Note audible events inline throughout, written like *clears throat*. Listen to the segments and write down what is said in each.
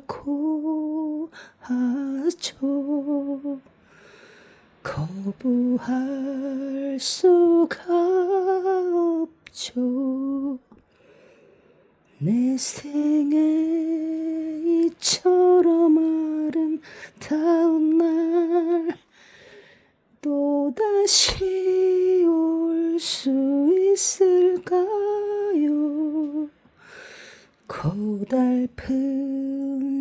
인연이라고 하죠. 거부할 수가 없죠. 내 생에 이처럼 아름다운 날 또다시 올 수 있을까요 고달픈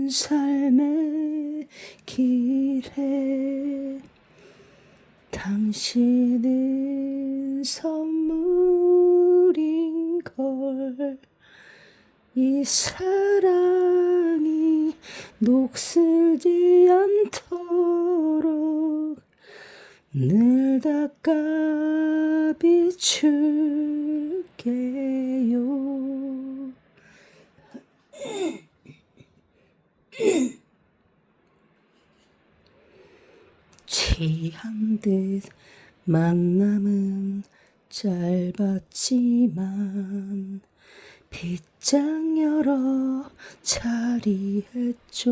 삶의 길에 당신은 선물인 걸 이 사랑이 녹슬지 않도록 늘 닦아 비출게요. 취한 듯 만남은 짧았지만 빗장 열어 자리했죠.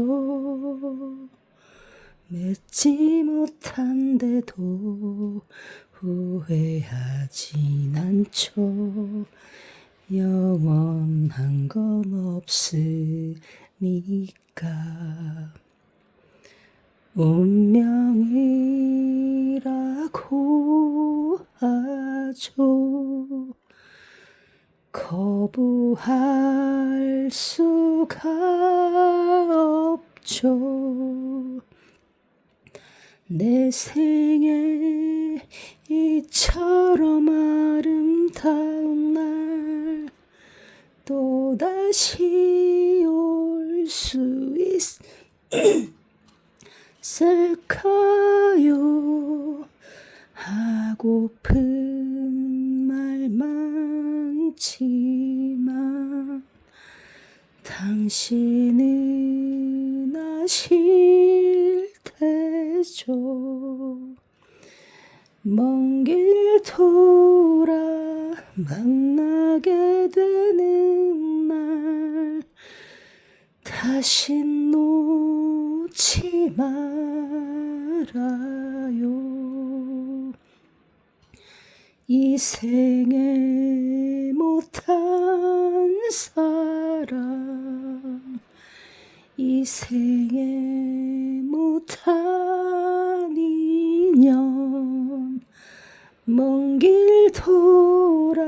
맺지 못한데도 후회하진 않죠. 영원한 건 없으니까. 운 하죠. 거부할 수가 없죠. 내 생에 이처럼 아름다운 날 또다시 올 수 *clears throat* 있을까요? 하고픈 당신은 아실 테죠. 먼 길 돌아 만나게 되는 날 다시 놓지 말아요. 이 생에 못한 사랑 이 생에 못한 인연. 먼 길 돌아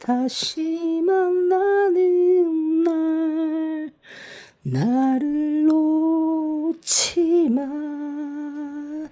다시 만나는 날. 나를 놓지 말아요